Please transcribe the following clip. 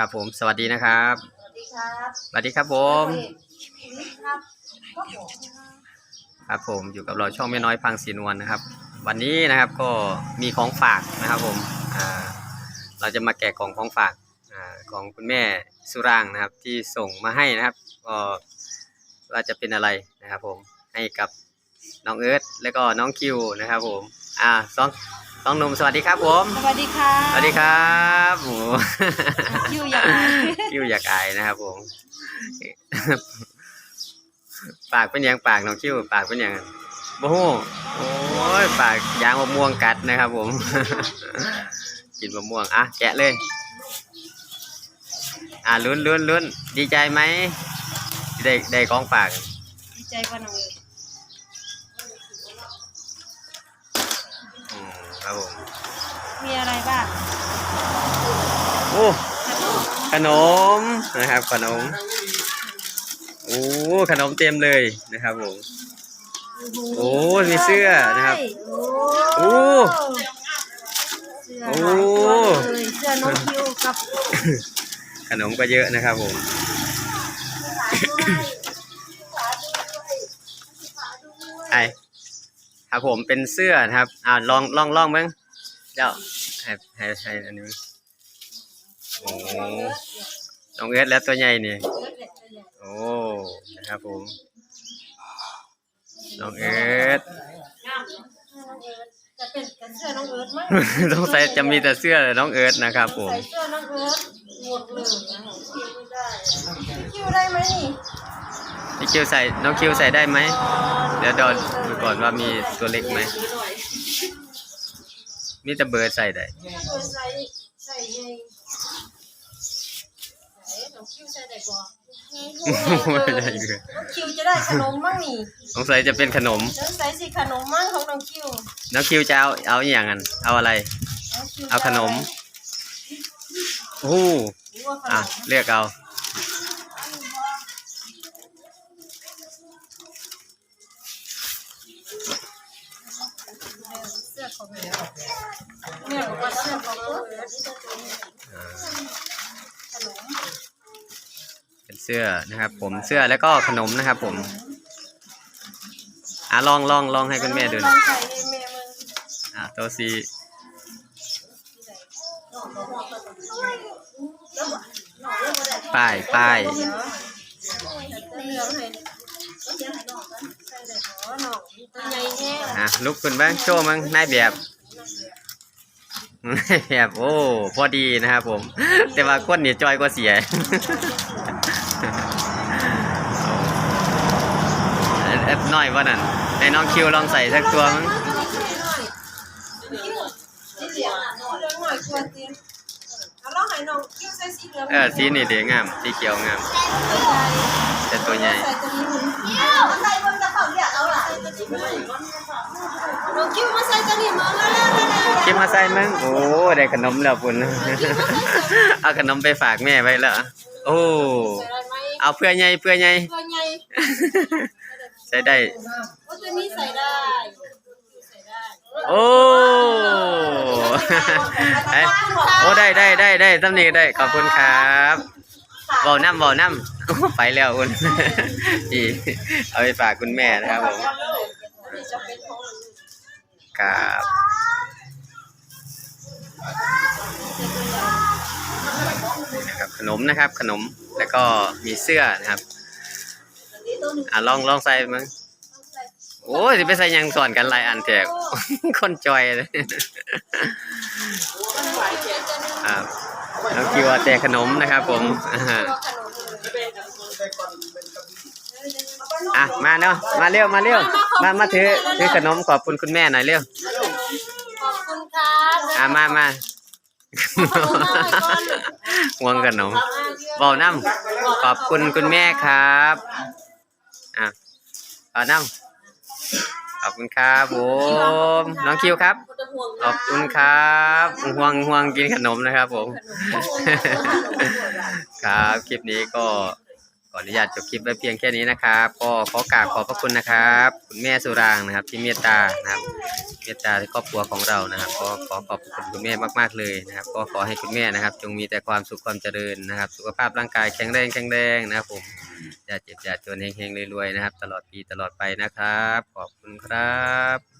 ครับผมสวัสดีนะครับสวัสดีครับสวัสดีครับผมครับก็ผมครับผมอยู่กับเราช่องแม่น้อยพังศรีนวลนะครับ วันนี้นะครับก็มีของฝากนะครับผมอ่าเราจะมาแกะกล่องของฝากอ่าของคุณแม่สุรางค์นะครับ ที่ส่งมาให้นะครับก็ว่าจะเป็นอะไรนะครับ ผมให้กับน้องเอิร์ธแล้วก็น้องคิวนะครับ ผม อ่าสองส องหนุ่มสวัสดีครับผม สวัสดีค่ะสวัสดีครับโอ้โหอยู่อย่างไรคิวอยากอายนะครับผม ปากเป็นหยังปากน้องคิวปากเป็นหยังโอ้โหโอ้ยปากยางมะม่วงกัดนะครับผม กินมะม่วงอะแกะเลย อะลุ้นลุ้นลุ้นดีใจไหมที่ได้ได้ของฝาก ดีใจกว่าน้องเอ๋ยอืม ครับผมมีอะไรบ้างโอ้ขนมนะครับ ขนมโอ้ขนมเต็มเลยนะครับผมโอ้มีเสื้อนะครับโอ้โอ้เสื้อหลายตัวเลยเสื้อน้องคิวกับขนมก็เยอะนะครับผมไอ ครับผมเป็นเสื้อนะครับอ่าลองลองลองเบ้างเจ้าให้ให้ให้อันนี้โอ้น้องเอิร์ธแล้วตัวใหญ่นี่โอ้นะครับผมน้องเอิร์ธจะเป็นเสื้อน้องเอิร์ธมั้งต้องใส่จะมีแต่เสื้อน้องเอิร์ธนะครับผมใส่เสื้อน้องเอิร์ธหมดเลยนะคิวได้ไหมนี่ พี่คิวใส่น้องคิวใส่ได้ไหม เดี๋ยวดอนดูก่อนว่ามีตัวเล็กไหม มีแต่เบอร์ใส่ได้เออใส่ใส่ไงใส่น้องคิวใส่ได้บ่ไม่ได้เลยน้องคิวจะได้ขนมมั้งนี่สงสัยจะเป็นขนม น้องใส่สิขนมมั้งของน้องคิว น้องคิวจะเอาเอาอหย่างนั้น เอาอะไร น้งคิวจะเอาขนมโอ้โหหรือว่าขนอะมเลือกเอา เนี่ยว่าเสื้อของน้องเอิร์ธขนมเป็นเสื้อนะครับ ผมเสื้อแล้วก็ขนมนะครับ ผมอะลองลองลองให้คุณแม่ดูลนะองใส่ให้แม่มึงอะตัวสีป้ายป้าย เดี๋ยวแต่เหลืองให้ใส่ได้บ่น้ อะลุกขึ้นบ้างโชว์มั้งนายแบบนายแบบโอ้พอดีนะครับผม แต่ว่าก้นนี่จอยกว่าเสียเอฟน้อยว่านั่นในน้องคิวลองใส่สักตัวมั้งเอองหน่อยควรจริงเอาลองให้น้องคิ้วใส่สีเหลืองเออสีนี่เดี๋ยวงาม สีเขียวงามแต่ตัวใหญ่ คิวมาใส่ตัวนี้มาแล้วคิดมาใส่มั้งโอ้ได้ขนมแล้วปุ่นเอาขนมไปฝากแม่ไว้แล้วโอ้เอาเพื่อไงเพื่อไงตัวใส่ได้ตัวนี้ใส่ได้โอ้โอ้ได้ได้ได้ได้ตำหนิได้ขอบคุณครับเบาน้ำเบาน้ำไปแล้วคุณดีเอาไปฝากคุณแม่นะครับผม จะเป็นของครับนะครับขนมนะครับขนมแล้วก็มีเสื้อนะครับอะลองลองใส่มั้งโอ้ยสิไปใส่หยังสอนกันหลายอันแจก คนจอยเลยครับน้องคิวว่าแต่ขนมนะครับผมอ่า อะมาเนาะมาเร็วมาเร็วมามาถือถือขนมขอบคุณคุณแม่หน่อยเร็วขอบคุณครับอะมามาห่วงขนมเบาน้ำขอบคุณคุณแม่ครับอะเบาน้ำขอบคุณครับผมน้องคิวครับ ขอบคุณครับห่วงห่วงกินขนมนะครับผม ครับคลิปนี้ก็ ขออนุญาตจบคลิปไว้เพียงแค่นี้นะครับก็ขอกราบขอบพระคุณนะครับ คุณแม่สุรางนะครับ ที่เมตตานะครับ เมตตาครอบครัวของเรานะครับ ก็ขอขอบคุณคุณแม่มากๆเลยนะครับ ก็ขอให้คุณแม่นะครับ จงมีแต่ความสุขความเจริญนะครับ สุขภาพร่างกายแข็งแรงแข็งแรงนะครับผมอย่าเจ็บอย่าจนเฮงๆรวยๆนะครับ ตลอดปีตลอดไปนะครับ ขอบคุณครับ